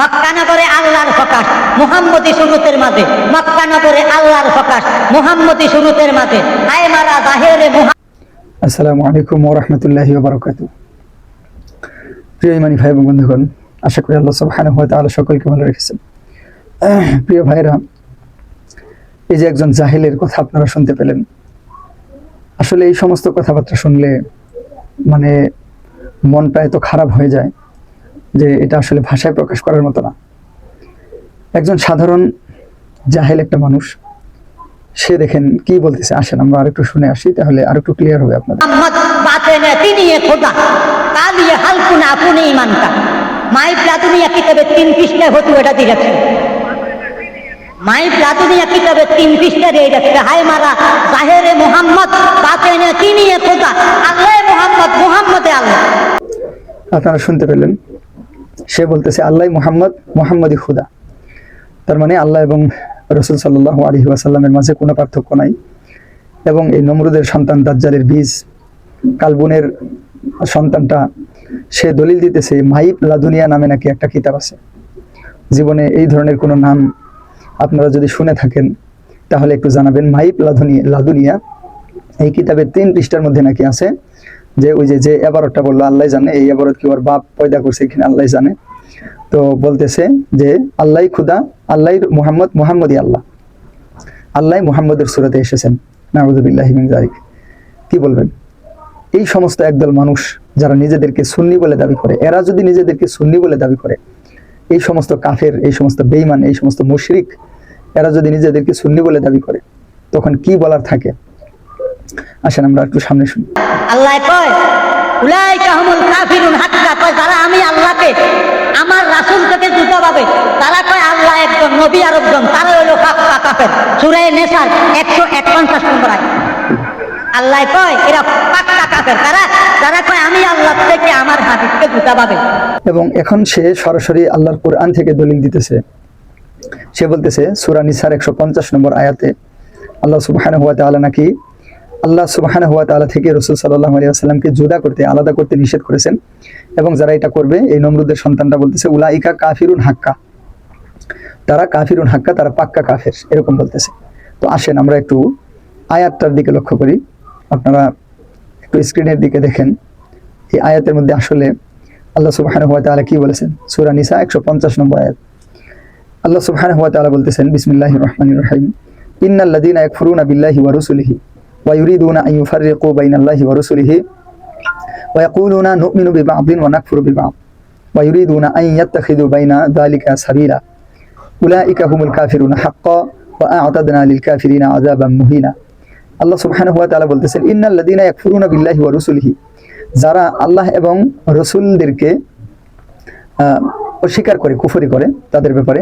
মক্কানগরে আল্লাহর প্রকাশ, মুহাম্মদী সুরুতের মাঝে, মক্কানগরে আল্লাহর প্রকাশ, মুহাম্মদী সুরুতের মাঝে। আয় মারা জাহেরে আসসালামু আলাইকুম ওরহমতুল্লাহি বারকাতু প্রিয় ইমানি ভাই এবং বন্ধুগণ, আশা করি আল্লাহ সুবহানাহু ওয়া তাআলা সকলকে ভালো রেখেছেন। প্রিয় ভাইরা, এই যে একজন জাহিলের কথা আপনারা শুনতে পেলেন, আসলে এই সমস্ত কথাবার্তা শুনলে মানে মনটা এত খারাপ হয়ে যায়। যে এটা আসলে ভাষায় প্রকাশ করার মতো না। একজন সাধারণ জাহেল একটা মানুষ সে দেখেন কি বলতেছে আসেন আমরা আরেকটু শুনে আসি তাহলে আরেকটু ক্লিয়ার হবে আপনাদের। তিনি খোদা কালিয়ে হালকুন আপনি ইমানকা মাই প্লাতুনিয়া কিতাবে তিন পৃষ্ঠায় হতু এটা দিয়েছে। মাই প্লাতুনিয়া কিতাবে তিন পৃষ্ঠা দিয়ে যাচ্ছে হায় মারা জাহেরে মোহাম্মদ বাতেনে তিনি খোদা আল্লাহ মোহাম্মদ মোহাম্মদে আল্লাহ। আপনারা শুনতে পেলেন সে বলতেছে আল্লাহ মুহাম্মদ মুহাম্মদী খুদা। তার মানে আল্লাহ এবং রসুল সাল্লাহ আলী ওয়াসাল্লামের মাঝে কোনো পার্থক্য নাই। এবং এই নমরুদের সন্তান দাজ্জালের বীজ, কালবুনের সন্তানটা, সে দলিল দিতেছে মাইপ লাদুনিয়া নামে নাকি একটা কিতাব আছে। জীবনে এই ধরনের কোনো নাম আপনারা যদি শুনে থাকেন, তাহলে একটু জানাবেন মাইপ লাদুনিয়া লাদুনিয়া এই কিতাবের তিন পৃষ্ঠার মধ্যে নাকি আছে যে ওই যে যে এবারতটা বলল, আল্লাহ জানে, এই এবারত কি ওর বাপ পয়দা করছে এখানে আল্লাহ জানে। তো বলতেছে যে, আল্লাহ খুদা, আল্লাহ মুহাম্মদ মুহাম্মদী আল্লাহ। আল্লাহ মুহাম্মদের সুরতে এসেছেন। কি বলবেন? এই সমস্ত একদল মানুষ যারা নিজেদেরকে সুন্নি বলে দাবি করে, এরা যদি নিজেদেরকে সুন্নি বলে দাবি করে, এই সমস্ত কাফের, এই সমস্ত বেঈমান, এই সমস্ত মুশরিক, এরা যদি নিজেদেরকে সুন্নি বলে দাবি করে, তখন কি বলার থাকে? আসেন আমরা একটু সামনে শুনি। আল্লাহ কয় উলাই কাহমুল কাফিরুন হাক্কা কয় যারা আমি আল্লাহকে আমার রাসূল থেকে জুতা পাবে তারা কয় আল্লাহ একজন নবী আর একজন তারা হইল কাফা কাফের। সূরা নেসার 151 নম্বর আয়াত। আল্লাহ কয় এরা পাক্কা কাফের। তারা তারা কয় আমি আল্লাহ থেকে আমার হাদিসকে জুতা পাবে এবং এখন সে সরাসরি আল্লাহর কোরআন থেকে দলিল দিতেছে। সে বলতেছে সুরা নিসার একশো পঞ্চাশ নম্বর আয়াতে আল্লাহ তাআলা নাকি আল্লাহ সুবাহানা হুয়া তাআলা থেকে রসুল সাল্লাহ আলিয়া সাল্লামকে জুদা করতে, আলাদা করতে নিষেধ করেছেন এবং যারা এটা করবে, এই নমরুদের সন্তানটা বলতেছে, উলাইকা কাফিরুন হাক্কা। তারা কাফিরুন হাক্কা, তারা পাক্কা কাফের, এরকম বলতেছে। তো আসেন, আমরা একটু আয়াতটার দিকে লক্ষ্য করি। আপনারা একটু স্ক্রিনের দিকে দেখেন। এই আয়াতের মধ্যে আসলে আল্লাহ সুবহানাহু হুয়া তাআলা কি বলেছেন? সুরা নিসা 150 নম্বর আয়াত। আল্লাহ সুবহানাহু হুয়া তাআলা বলতেছেন, বিসমিল্লাহির রহমানির রহিম। ইন্নাল লাযীনা ইয়াকফুরুনা বিল্লাহি ওয়া রুসুলিহি। রুসুলিহি ওয়া ইয়াকুলুনা নু'মিনু বিবা'দিন ওয়া নাকফুরু বিবা'দ ওয়া ইউরিদুনা আন ইয়াত্তাখিযু বাইনা যালিকা সাবিলা উলাইকা হুমুল কাফিরুনা হাক্কান ওয়া আ'তাদনা লিল কাফিরিনা আযাবান মুহিনা আল্লাহ সুবহানাহু ওয়া তাআলা বলতেছেন ইন্নাল লাযীনা ইয়াকফুরুনা বিল্লাহি ওয়া রুসুলিহি যারা আল্লাহ এবং রসুলদেরকে অস্বীকার করে, কুফরি করে, তাদের ব্যাপারে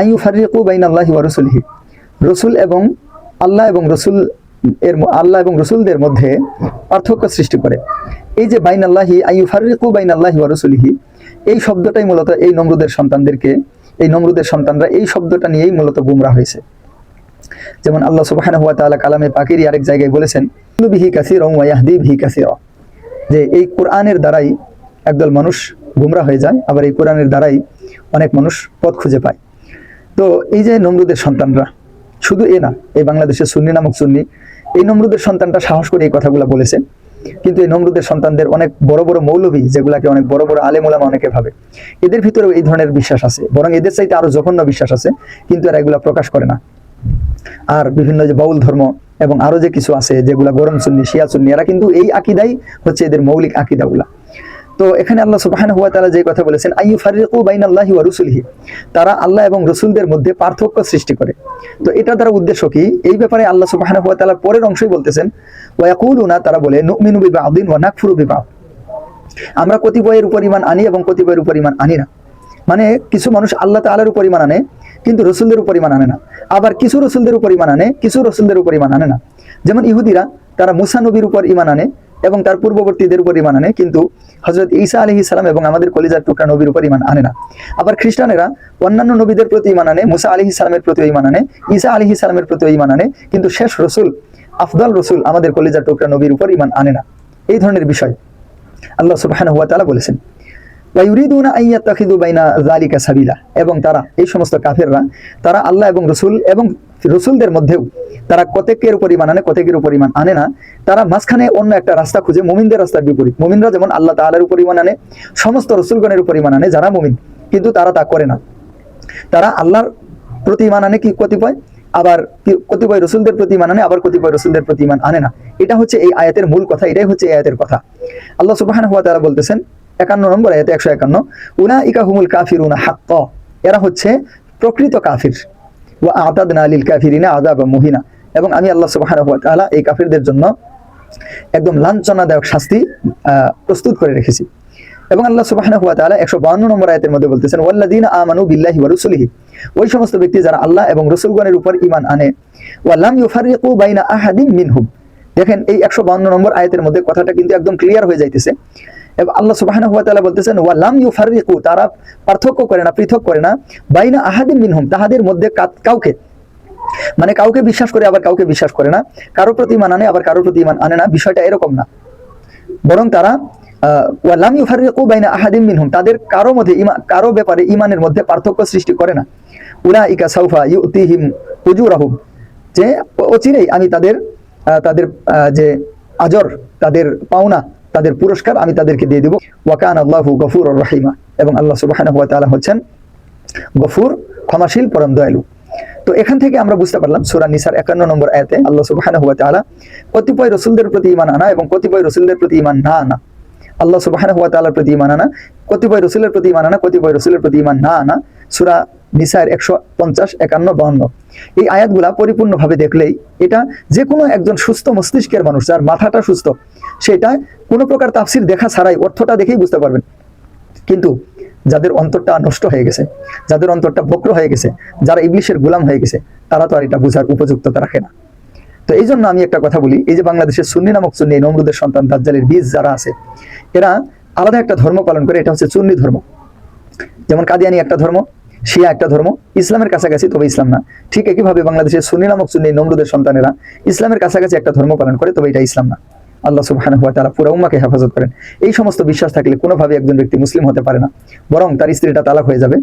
আইউ ফারিকু বাইন আল্লাহি ওয়া রসুলহি। রসুল এবং আল্লাহ এবং রসুল এর আল্লাহ এবং রসুলদের মধ্যে পার্থক্য সৃষ্টি করে। এই যে বাইন আল্লাহি আইউ ফারিকু বাইন আল্লাহি ওয়া রসুলিহি, এই শব্দটাই মূলত এই নমরুদের সন্তানদেরকে, এই নমরুদের সন্তানরা এই শব্দটা নিয়েই মূলত গুমরা হয়েছে। যেমন আল্লাহ সুবহানাহু ওয়া তাআলা কালামে পাকিরি আরেক জায়গায় বলেছেন বিহি কাসীরাও ওয়া ইয়াহদি বিহি কাসীরা। যে এই কোরআনের দ্বারাই একদল মানুষ গুমরা হয়ে যায়, আবার এই কোরআনের দ্বারাই অনেক মানুষ পথ খুঁজে পায়। তো এই যে নমরুদের সন্তানরা শুধু এ না, এই বাংলাদেশের সুন্নি নামক সুন্নি, এই নমরুদের সন্তানটা সাহস করে এই কথাগুলো বলেছে। কিন্তু এই নমরুদের সন্তানদের অনেক বড় বড় মৌলভী, যেগুলাকে অনেক বড় বড় আলেমুলামা অনেকে ভাবে। এদের ভিতরেও এই ধরনের বিশ্বাস আছে, বরং এদের চাইতে আরও জঘন্য বিশ্বাস আছে, কিন্তু এরা এগুলা প্রকাশ করে না। আর বিভিন্ন যে বাউল ধর্ম এবং আরও যে কিছু আছে, যেগুলা গরম সুন্নি, শিয়া সুন্নি, এরা কিন্তু এই আকিদাই হচ্ছে এদের মৌলিক আকিদাগুলা। তো এখানে আল্লাহ সুবহানাহু ওয়া তাআলা যে কথা বলেছেন, আইয়ু ফারিকু বাইনাল্লাহি ওয়া রুসুলিহি? তারা আল্লাহ এবং রসুলদের মধ্যে পার্থক্য সৃষ্টি করে। তো এটা দ্বারা উদ্দেশ্য কি? এই ব্যাপারে আল্লাহ সুবহানাহু ওয়া তাআলা পরের অংশই বলতেছেন, ওয়া ইয়াকুলুনা, তারা বলে, নুমিনু বিবাদিন ওয়া নাকফুরু বিবাদ। আমরা কতিপয়ের উপর ইমান আনি এবং কতিপয়ের উপর ইমান আনি না। মানে কিছু মানুষ আল্লাহ তাআলার উপর ইমান আনে, কিন্তু রসুলদের উপর ইমান আনে না। আবার কিছু রসুলদের উপর ইমান আনে, কিছু রসুলদের উপর ইমান আনে না। যেমন ইহুদিরা, তারা মুসা নবীর উপর ইমান আনে এবং তার পূর্ববর্তীদের উপর ইমান আনে, কিন্তু হজরত ঈসা আলহি ইসালাম এবং আমাদের কলিজার টুকরা নবীর উপর ইমান আনে না। আবার খ্রিস্টানেরা অন্যান্য নবীদের প্রতি ইমান আনে, মুসা আলহি ইসলামের প্রতি ইমান আনে, ঈসা আলহি ইসলামের প্রতি ইমান আনে, কিন্তু শেষ রসুল, আফদাল রসুল আমাদের কলিজার টুকরা নবীর উপর ইমান আনে না। এই ধরনের বিষয় আল্লাহ সুবাহ বলেছেন। এবং তারা, এই সমস্ত কাফেররা, তারা আল্লাহ এবং রসুল এবং রসুলদের মধ্যেও তারা কতেকের পরিমাণ আনে, কতেকের পরিমাণ আনে না, তারা মাঝখানে অন্য একটা রাস্তা খুঁজে মুমিনদের রাস্তার বিপরীত। মুমিনরা যেমন আল্লাহ তাআলার পরিমাণ আনে, সমস্ত রসুলগণের পরিমাণ আনে, যারা মুমিন, কিন্তু তারা তা করে না। তারা আল্লাহর প্রতি ইমান আনে কি কতিপয়? আবার কতিপয় রসুলদের প্রতি ইমান আনে, আবার কতিপয় রসুলদের প্রতি ইমান আনে না। এটা হচ্ছে এই আয়াতের মূল কথা, এটাই হচ্ছে এই আয়াতের কথা। আল্লাহ সুবহানাহু ওয়া তারা বলতেছেন একান্ন নম্বর আয়াতে একশো একান্ন, উলাইকা হুমুল কাফিরুনা হাক্ক, এরা হচ্ছে প্রকৃত কাফির। ও ওয়া আতাদনা লিল কাফিরিনা আযাবা মুহিনা। এবং আমি আল্লাহ সুবহানাহু ওয়া এই কাফিরদের জন্য একদম লাঞ্ছনাদায়ক শাস্তি প্রস্তুত করে রেখেছি। এবং আল্লাহ ওয়া তাআলা 152 নম্বর আয়াতের মধ্যে বলতেছেন, ওয়াল্লাযীনা আমানু বিল্লাহি রাসূলিহি। ওই সমস্ত ব্যক্তি যারা আল্লাহ এবং রাসূলগণের উপর ইমান আনে, ওয়া লাম ইউফাররিকু বাইনা আহাদিন মিনহুম। দেখেন এই 152 নম্বর আয়তের মধ্যে কথাটা কিন্তু একদম ক্লিয়ার হয়ে যাইতেছে। আল্লাহ সুবহানাহু ওয়া তাআলা বলতেছেন, ওয়া লাম ইউফাররিকু তারা পার্থক্য করে না, পৃথক করে না। বাইনা আহাদিন মিনহুম, তাহাদের মধ্যে কাউকে মানে কাউকে বিশ্বাস করে, আবার কাউকে বিশ্বাস করে না। কারও প্রতি ইমান আনে, আবার কারও প্রতি ইমান আনে না। বিষয়টা এরকম না। বরং তারা ওয়ালাম ইউফারিকু বাইনা আহাদিম মিনহুম তাদের কারও মধ্যে কারও ব্যাপারে ইমানের মধ্যে পার্থক্য সৃষ্টি করে না। উলাইকা সাউফা ইউতিহিম উজুরাহুম, যে অচিরেই আমি তাদের তাদের যে আজর, তাদের পাওনা তাদের পুরস্কার আমি তাদেরকে দিয়ে দিব। ওয়াকান আল্লাহু গফুর রহিমা। এবং আল্লাহ তাআলা হচ্ছেন গফুর, ক্ষমাশীল, পরম দয়ালু। তো এখান থেকে আমরা বুঝতে পারলাম সূরা নিসার 51 নম্বর আয়াতে আল্লাহ তাআলা কতিপয় রাসূলদের প্রতি ঈমান আনা এবং কতিপয় রাসূলদের প্রতি ঈমান না আনা। আল্লাহ তাআলার প্রতি ঈমান আনা, কতিপয় রাসূলের প্রতি ঈমান আনা, কতিপয় রাসূলের প্রতি ঈমান না আনা। সূরা নিসার 150 51 52 এই আয়াতগুলা পরিপূর্ণভাবে দেখলেই এটা যে কোনো একজন সুস্থ মস্তিষ্কের মানুষ, যার মাথাটা সুস্থ সেটা কোনো প্রকার তাফসীর দেখা ছাড়াই অর্থটা দেখেই বুঝতে পারবেন। কিন্তু যাদের অন্তরটা নষ্ট হয়ে গেছে, যাদের অন্তরটা বক্র হয়ে গেছে, যারা ইংলিশের গোলাম হয়ে গেছে, তারা তো আর এটা বোঝার উপযুক্ততা রাখে না। তো এই জন্য আমি একটা কথা বলি, এই যে বাংলাদেশের সুন্নি নামক এই নমরুদের সন্তান দাজ্জালের বীজ যারা আছে, এরা আলাদা একটা ধর্ম পালন করে, এটা হচ্ছে সুন্নি ধর্ম। যেমন কাদিয়ানি একটা ধর্ম, শিয়া একটা ধর্ম, ইসলামের কাছাকাছি তবে ইসলাম না। ঠিক একইভাবে বাংলাদেশের সুন্নি নামক সুন্নি নমরুদের সন্তানেরা ইসলামের কাছাকাছি একটা ধর্ম পালন করে, তবে এটা ইসলাম না। আল্লাহ সুবহানাহু হুয়া তাআলা পুরা উম্মাকে হেফাজত করেন। এই সমস্ত বিশ্বাস থাকলে কোনোভাবে একজন ব্যক্তি মুসলিম হতে পারে না। বরং তার স্ত্রীটা তালাক হয়ে যাবে।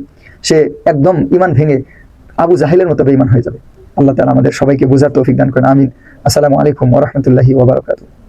সে একদম ইমান ভেঙে আবু জাহিলের মতো বেঈমান হয়ে যাবে। আল্লাহ তালা আমাদের সবাইকে বুঝার তৌফিক দান করেন। আমিন। আসসালামু আলাইকুম ওরহমতুল্লাহি বারাকাতুহু।